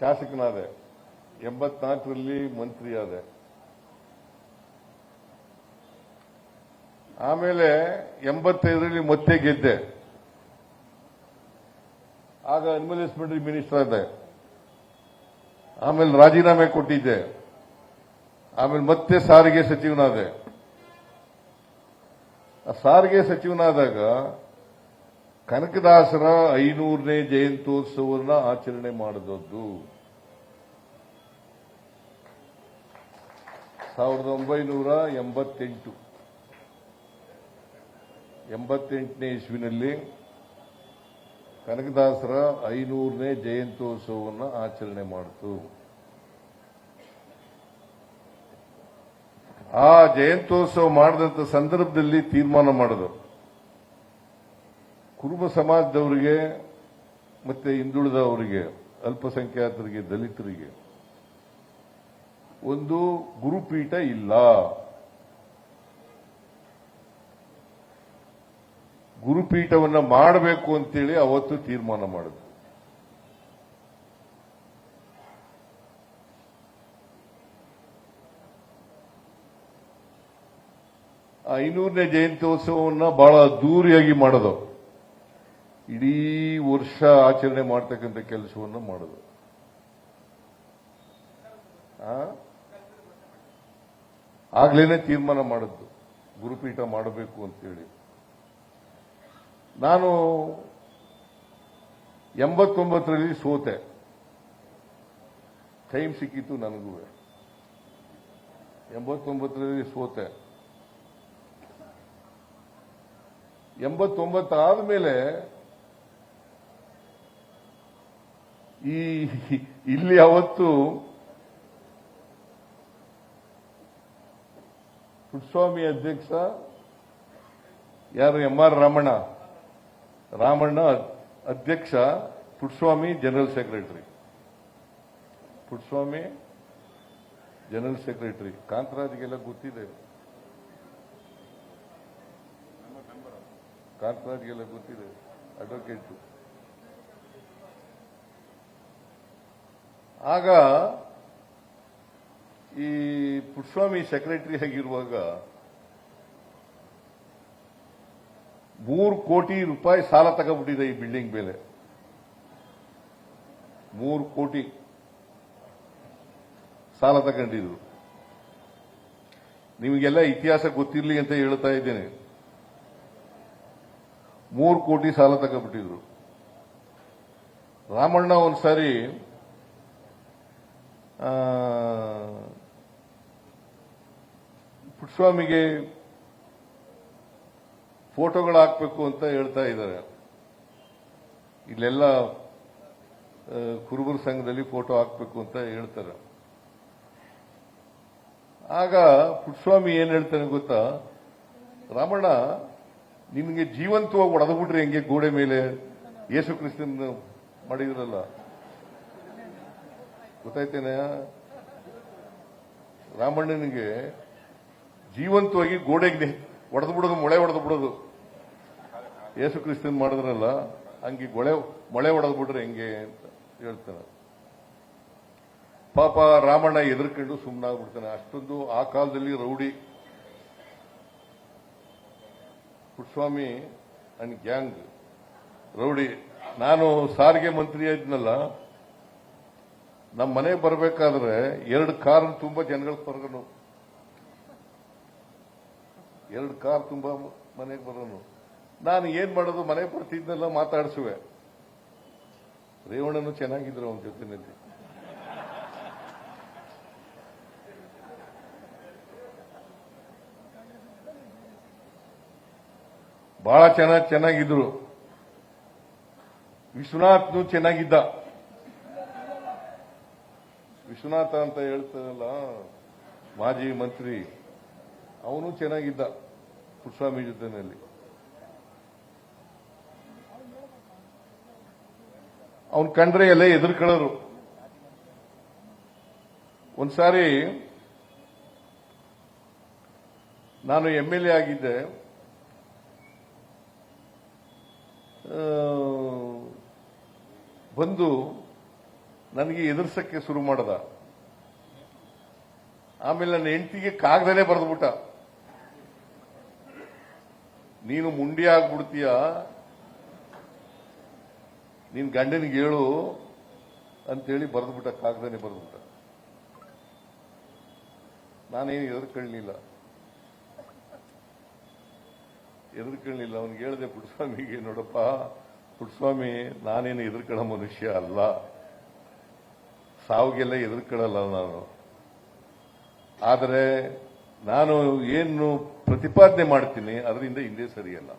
ಶಾಸಕನಾದೆ. ಎಂಬತ್ನಾಲ್ಕರಲ್ಲಿ ಮಂತ್ರಿ ಆದೆ ಆಮೇಲೆ ಎಂಬತ್ತೈದರಲ್ಲಿ ಮತ್ತೆ ಗೆದ್ದೆ. ಆಗ ಅನ್ವೆಸ್ಟ್ಮೆಂಟ್ ಮಿನಿಸ್ಟರ್ ಆದೆ. ಆಮೇಲೆ ರಾಜೀನಾಮೆ ಕೊಟ್ಟಿದ್ದೆ. ಆಮೇಲೆ ಮತ್ತೆ ಸಾರಿಗೆ ಸಚಿವನಾದೆ. ಆ ಸಾರಿಗೆ ಸಚಿವನಾದಾಗ ಕನಕದಾಸರ ಐನೂರನೇ ಜಯಂತ್ಯೋತ್ಸವವನ್ನು ಆಚರಣೆ ಮಾಡಿದದ್ದು. ಸಾವಿರದ ಒಂಬೈನೂರ ಎಂಬತ್ತೆಂಟು. ಎಂಬತ್ತೆಂಟನೇ ಇಸ್ವಿನಲ್ಲಿ ಕನಕದಾಸರ ಐನೂರನೇ ಜಯಂತ್ಯೋತ್ಸವವನ್ನು ಆಚರಣೆ ಮಾಡಿತು. ಆ ಜಯಂತ್ಯೋತ್ಸವ ಮಾಡಿದಂಥ ಸಂದರ್ಭದಲ್ಲಿ ತೀರ್ಮಾನ ಮಾಡಿದ್ರು. ಕುರುಬ ಸಮಾಜದವರಿಗೆ ಮತ್ತೆ ಹಿಂದುಳಿದವರಿಗೆ, ಅಲ್ಪಸಂಖ್ಯಾತರಿಗೆ, ದಲಿತರಿಗೆ ಒಂದು ಗುರುಪೀಠ ಇಲ್ಲ. ಗುರುಪೀಠವನ್ನ ಮಾಡಬೇಕು ಅಂತೇಳಿ ಅವತ್ತು ತೀರ್ಮಾನ ಮಾಡಿದ್ರು. ಐನೂರನೇ ಜಯಂತ್ಯೋತ್ಸವವನ್ನು ಬಹಳ ಅದ್ದೂರಿಯಾಗಿ ಮಾಡೋದು ಇಡೀ ವರ್ಷ ಆಚರಣೆ ಮಾಡ್ತಕ್ಕಂಥ ಕೆಲಸವನ್ನು ಮಾಡೋದು? ಆಗ್ಲೇನೆ ತೀರ್ಮಾನ ಮಾಡಿದ್ದು ಗುರುಪೀಠ ಮಾಡಬೇಕು ಅಂತೇಳಿ. ನಾನು ಎಂಬತ್ತೊಂಬತ್ತರಲ್ಲಿ ಸೋತೆ. ಟೈಮ್ ಸಿಕ್ಕಿತ್ತು ನನಗೂ. ಎಂಬತ್ತೊಂಬತ್ತರಲ್ಲಿ ಸೋತೆ. ಎಂಬತ್ತೊಂಬತ್ತಾದ ಮೇಲೆ ಈ ಇಲ್ಲಿ ಅವತ್ತು ಪುಟ್ಸ್ವಾಮಿ ಅಧ್ಯಕ್ಷ ಯಾರು ಎಂ ಆರ್ ರಾಮಣ್ಣ ರಾಮಣ್ಣ ಅಧ್ಯಕ್ಷ Puttaswamy general secretary. Puttaswamy general secretary. ಕಾಂತರಾಜ್ಗೆಲ್ಲ ಗೊತ್ತಿದೆ. ಕಾಂತರಾಜ್ಗೆಲ್ಲ ಗೊತ್ತಿದೆ. ಅಡ್ವೊಕೇಟ್ ಆಗ ಈ ಪುಟ್ಸ್ವಾಮಿ ಸೆಕ್ರೆಟರಿ ಆಗಿರುವಾಗ ಮೂರು ಕೋಟಿ ರೂಪಾಯಿ ಸಾಲ ತಗೊಂಡ್ಬಿಟ್ಟಿದೆ ಈ ಬಿಲ್ಡಿಂಗ್ ಮೇಲೆ. ಮೂರು ಕೋಟಿ ಸಾಲ ತಗೊಂಡಿದ್ರು. ನಿಮಗೆಲ್ಲ ಇತಿಹಾಸ ಗೊತ್ತಿರಲಿ ಅಂತ ಹೇಳ್ತಾ ಇದ್ದೇನೆ. ಮೂರು ಕೋಟಿ ಸಾಲ ತಗೊಂಡ್ಬಿಟ್ಟಿದ್ರು. ರಾಮಣ್ಣ ಒಂದ್ಸಾರಿ ಆ, ಪುಟ್ಟಸ್ವಾಮಿಗೆ ಫೋಟೋಗಳು ಹಾಕಬೇಕು ಅಂತ ಹೇಳ್ತಾ ಇದ್ದಾರೆ. ಇಲ್ಲೆಲ್ಲ ಕುರುಬರ ಸಂಘದಲ್ಲಿ ಫೋಟೋ ಹಾಕಬೇಕು ಅಂತ ಹೇಳ್ತಾರೆ. ಆಗ ಪುಟ್ಸ್ವಾಮಿ ಏನ್ ಹೇಳ್ತಾನೆ ಗೊತ್ತಾ? ರಾಮಣ್ಣ ನಿಮಗೆ ಜೀವಂತವಾಗಿ ಒಡೆದ್ಬಿಟ್ರಿ ಹೆಂಗೆ ಗೋಡೆ ಮೇಲೆ? ಯೇಸು ಕ್ರಿಸ್ತನ್ ಮಾಡಿದ್ರಲ್ಲ. ಗೊತ್ತಾಯ್ತೇನೆ? ರಾಮಣ್ಣನಿಗೆ ಜೀವಂತವಾಗಿ ಗೋಡೆಗೆ ಒಡೆದು ಬಿಡೋದು ಮೊಳೆ ಒಡೆದು ಬಿಡೋದು ಯೇಸು ಕ್ರಿಸ್ತನ್ ಮಾಡಿದ್ರಲ್ಲ, ಹಂಗೆ ಗೊಳೆ, ಮೊಳೆ ಒಡೆದು ಬಿಟ್ರೆ ಹೆಂಗೆ ಅಂತ ಹೇಳ್ತಾನೆ. ಪಾಪ ರಾಮಣ್ಣ ಎದುರ್ಕೊಂಡು ಸುಮ್ಮನಾಗ್ಬಿಡ್ತಾನೆ ಅಷ್ಟೊಂದು ಆ ಕಾಲದಲ್ಲಿ rowdy. Puttaswamy and gang, rowdy. ನಾನು ಸಾರಿಗೆ ಮಂತ್ರಿ ಇದ್ನಲ್ಲ ನಮ್ಮ ಮನೆಗೆ ಬರಬೇಕಾದ್ರೆ ಎರಡು ಕಾರ್ ತುಂಬಾ ಜನಗಳ ಬರೋನು ಎರಡು ಕಾರ್ ತುಂಬಾ ಮನೆಗೆ ಬರೋನು. ನಾನು ಏನ್ ಮಾಡೋದು ಮನೆಗೆ ಬರ್ತಿದ್ನೆಲ್ಲ ಮಾತಾಡಿಸುವೆ. ರೇವಣ್ಣನು ಚೆನ್ನಾಗಿದ್ರು ಅವನ ಜೊತೆನಲ್ಲಿ. ಬಹಳ ಚೆನ್ನಾಗಿ ಚೆನ್ನಾಗಿದ್ರು. ವಿಶ್ವನಾಥ್ನು ಚೆನ್ನಾಗಿದ್ದ. ವಿಶ್ವನಾಥ ಅಂತ ಹೇಳ್ತಾರಲ್ಲ ಮಾಜಿ ಮಂತ್ರಿ, ಅವನು ಚೆನ್ನಾಗಿದ್ದ ಪುಟ್ಸ್ವಾಮಿ ಜೊತೆನಲ್ಲಿ. ಅವನು ಕಂಡ್ರೆ ಎಲ್ಲ ಎದುರ್ಕೊಳ್ಳೋರು. ಒಂದ್ಸಾರಿ ನಾನು ಎಂ ಎಲ್ ಎ ಆಗಿದ್ದೆ. ಬಂದು ನನಗೆ ಎದುರ್ಸಕ್ಕೆ ಶುರು ಮಾಡದ. ಆಮೇಲೆ ನನ್ನ ಹೆಂಡತಿಗೆ ಕಾಗದನೇ ಬರೆದ್ಬಿಟ್ಟ. ನೀನು ಮುಂಡಿ ಆಗ್ಬಿಡ್ತೀಯ? ನಿನ್ ಗಂಡನಿಗೆ ಹೇಳು ಅಂತೇಳಿ ಬರೆದ್ಬಿಟ್ಟ, ಕಾಗದನೇ ಬರೆದ್ಬಿಟ್ಟ. ನಾನೇನು ಎದುರ್ಕೊಳ್ಳಲಿಲ್ಲ ಎದುರ್ಕೊಳ್ಳಲಿಲ್ಲ ಅವನಿಗೆ ಹೇಳಿದೆ, ಪುಟ್ಸ್ವಾಮಿಗೆ ನೋಡಪ್ಪ, ಪುಟ್ಸ್ವಾಮಿ, ನಾನೇನು ಎದುರ್ಕೊಳ್ಳೋ ಮನುಷ್ಯ ಅಲ್ಲ. ಸಾವಿಗೆಲ್ಲ ಎದುರ್ಕೊಳ್ಳಲ್ಲ ನಾನು. ಆದರೆ ನಾನು ಏನು ಪ್ರತಿಪಾದನೆ ಮಾಡ್ತೀನಿ ಅದರಿಂದ ಹಿಂದೆ ಸರಿಯಲ್ಲ.